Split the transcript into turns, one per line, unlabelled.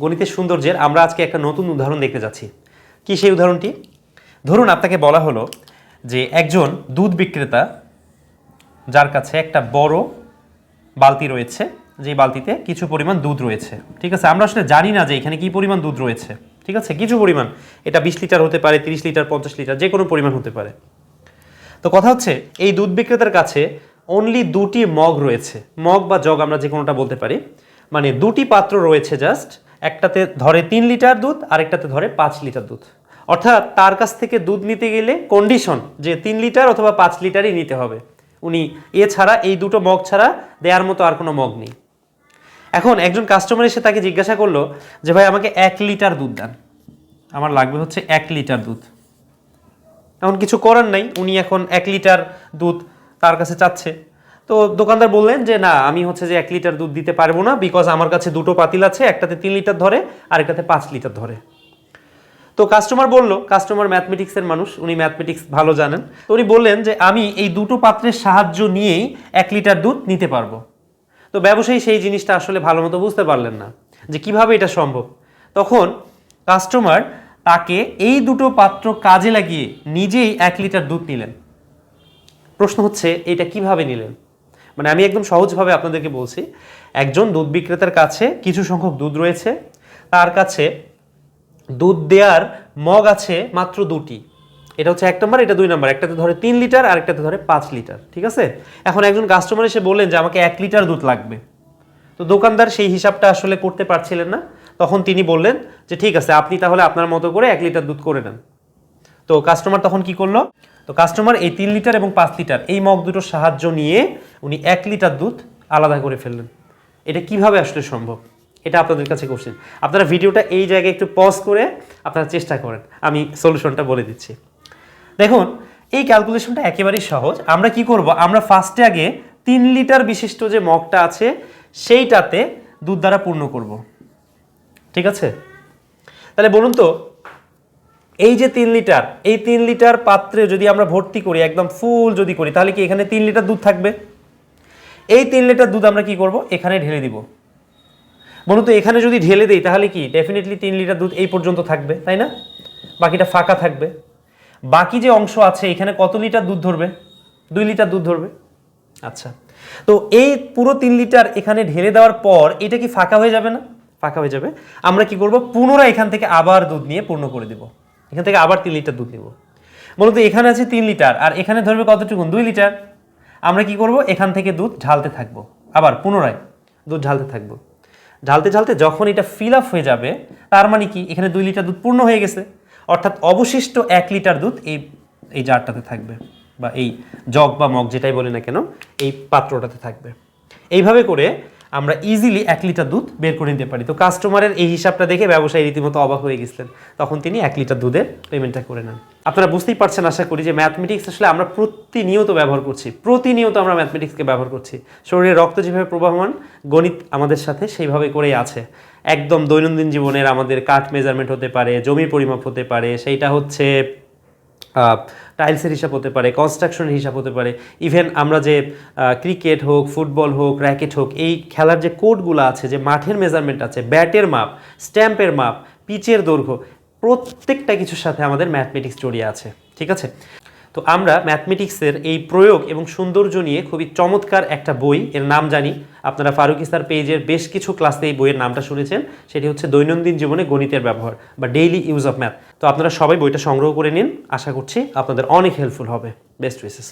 গণিতের সৌন্দর্যের আমরা আজকে একটা নতুন উদাহরণ দেখতে যাচ্ছি। কি সেই উদাহরণটি? ধরুন আপনাকে বলা হলো যে একজন দুধ বিক্রেতা, যার কাছে একটা বড় বালতি রয়েছে যে বালতিতে কিছু পরিমাণ দুধ রয়েছে। ঠিক আছে? আমরা আসলে জানি না যে এখানে কি পরিমাণ দুধ রয়েছে। ঠিক আছে? কিছু পরিমাণ। এটা বিশ লিটার হতে পারে, তিরিশ লিটার, পঞ্চাশ লিটার, যে কোনো পরিমাণ হতে পারে। তো কথা হচ্ছে, এই দুধ বিক্রেতার কাছে অনলি দুটি মগ রয়েছে। মগ বা জগ আমরা যে কোনোটা বলতে পারি। মানে দুটি পাত্র রয়েছে জাস্ট একটাতে ধরে তিন লিটার দুধ, আরেকটাতে ধরে পাঁচ লিটার দুধ। অর্থাৎ তার কাছ থেকে দুধ নিতে গেলে কন্ডিশন যে তিন লিটার অথবা পাঁচ লিটারই নিতে হবে। উনি এছাড়া এই দুটো মগ ছাড়া দেওয়ার মতো আর কোনো মগ নেই। এখন একজন কাস্টমার এসে তাকে জিজ্ঞাসা করল যে, ভাই, আমাকে এক লিটার দুধ দেন। আমার লাগবে হচ্ছে এক লিটার দুধ। এখন কিছু করার নাই। উনি এখন এক লিটার দুধ তার কাছে চাচ্ছে। তো দোকানদার বললেন যে, না, আমি হচ্ছে যে এক লিটার দুধ দিতে পারব না বিকজ আমার কাছে দুটো পাতিল আছে, একটাতে তিন লিটার ধরে, আর একটাতে পাঁচ লিটার ধরে। তো কাস্টমার বলল কাস্টমার ম্যাথমেটিক্সের মানুষ, উনি ম্যাথমেটিক্স ভালো জানেন। তো উনি বললেন যে, আমি এই দুটো পাত্রের সাহায্য নিয়েই এক লিটার দুধ নিতে পারব। তো ব্যবসায়ী সেই জিনিসটা আসলে ভালো মতো বুঝতে পারলেন না, যে কীভাবে এটা সম্ভব। তখন কাস্টমার তাকে এই দুটো পাত্র কাজে লাগিয়ে নিজেই এক লিটার দুধ নিলেন। প্রশ্ন হচ্ছে, এটা কীভাবে নিলেন? মানে আমি একদম সহজভাবে আপনাদেরকে বলছি, একজন দুধ বিক্রেতার কাছে কিছু সংখ্যক দুধ রয়েছে, তার কাছে দুধ দেওয়ার মগ আছে মাত্র দুটি। এটা হচ্ছে এক নম্বর, এটা দুই নম্বর, একটাতে ধরে তিন লিটার আর একটাতে ধরে পাঁচ লিটার, ঠিক আছে? এখন একজন কাস্টমার এসে বললেন যে আমাকে এক লিটার দুধ লাগবে। তো দোকানদার সেই হিসাবটা আসলে করতে পারছিলেন না। তখন তিনি বললেন যে ঠিক আছে, আপনি তাহলে আপনার মতো করে এক লিটার দুধ করে নেন। তো কাস্টমার তখন কি করল? তো কাস্টমার এই তিন লিটার এবং পাঁচ লিটার এই মগ দুটোর সাহায্য নিয়ে উনি এক লিটার দুধ আলাদা করে ফেললেন। এটা কীভাবে আসলে সম্ভব? এটা আপনাদের কাছে কোশ্চেন আপনারা ভিডিওটা এই জায়গায় একটু পজ করে আপনারা চেষ্টা করেন। আমি সলিউশনটা বলে দিচ্ছি। দেখুন, এই ক্যালকুলেশনটা একেবারেই সহজ। আমরা কি করব? আমরা ফার্স্টে আগে তিন লিটার বিশিষ্ট যে মগটা আছে, সেইটাতে দুধ দ্বারা পূর্ণ করব। ঠিক আছে? তাহলে বলুন তো এই যে তিন লিটার, এই তিন লিটার পাত্রে যদি আমরা ভর্তি করি, একদম ফুল যদি করি, তাহলে কি এখানে তিন লিটার দুধ থাকবে? এই তিন লিটার দুধ আমরা কি করব? এখানে ঢেলে দিব। বলুন তো এখানে যদি ঢেলে দেই, তাহলে কি ডেফিনেটলি তিন লিটার দুধ এই পর্যন্ত থাকবে, তাই না? বাকিটা ফাঁকা থাকবে। বাকি যে অংশ আছে, এখানে কত লিটার দুধ ধরবে? দুই লিটার দুধ ধরবে। আচ্ছা। তো এই পুরো তিন লিটার এখানে ঢেলে দেওয়ার পর, এটা কি ফাঁকা হয়ে যাবে না? ফাঁকা হয়ে যাবে। আমরা কি করব? পুনরায় এখান থেকে আবার দুধ নিয়ে পূর্ণ করে দিব। এখান থেকে আবার তিন লিটার দুধ নিব। মূলত এখানে আছে তিন লিটার, আর এখানে ধরবে কতটুকু দুই লিটার। আমরা কি করব? এখান থেকে দুধ ঢালতে থাকব। আবার পুনরায় দুধ ঢালতে থাকব। ঢালতে ঢালতে যখন এটা ফিল আপ হয়ে যাবে, তার মানে কি? এখানে দুই লিটার দুধ পূর্ণ হয়ে গেছে। অর্থাৎ অবশিষ্ট এক লিটার দুধ এই এই জারটাতে থাকবে, বা এই জগ বা মগ যেটাই বলি না কেন, এই পাত্রটাতে থাকবে। এইভাবে করে আমরা ইজিলি এক লিটার দুধ বের করে নিতে পারি। তো কাস্টমারের এই হিসাবটা দেখে ব্যবসায়ী রীতিমতো অবাক হয়ে গেছিলেন। তখন তিনি এক লিটার দুধের পেমেন্টটা করে নেন। আপনারা বুঝতেই পারছেন, আশা করি, যে ম্যাথমেটিক্স আসলে আমরা প্রতিনিয়ত ব্যবহার করছি। প্রতিনিয়ত আমরা ম্যাথমেটিক্সকে ব্যবহার করছি। শরীরে রক্ত যেভাবে প্রবাহমান, গণিত আমাদের সাথে সেইভাবে করেই আছে। একদম দৈনন্দিন জীবনের আমাদের কাঠ মেজারমেন্ট হতে পারে, জমির পরিমাপ হতে পারে, সেইটা হচ্ছে টাইলসের হিসাব হতে পারে কনস্ট্রাকশনের হিসাব হতে পারে। ইভেন আমরা যে ক্রিকেট হোক ফুটবল হোক র্যাকেট হোক, এই খেলার যে কোডগুলো আছে, যে মাঠের মেজারমেন্ট আছে ব্যাটের মাপ স্ট্যাম্পের মাপ পিচের দৈর্ঘ্য, প্রত্যেকটা কিছুর সাথে আমাদের ম্যাথমেটিক্স জড়িয়ে আছে, ঠিক আছে? তো আমরা ম্যাথমেটিক্সের এই প্রয়োগ এবং সৌন্দর্য নিয়ে খুবই চমৎকার একটা বই, এর নাম জানি। আপনারা ফারুক ইসার পেজের বেশ কিছু ক্লাসে এই বইয়ের নামটা শুনেছেন। সেটি হচ্ছে দৈনন্দিন জীবনে গণিতের ব্যবহার বা ডেইলি ইউজ অফ ম্যাথ তো আপনারা সবাই বইটা সংগ্রহ করে নিন। আশা করছি আপনাদের অনেক হেল্পফুল হবে। Best wishes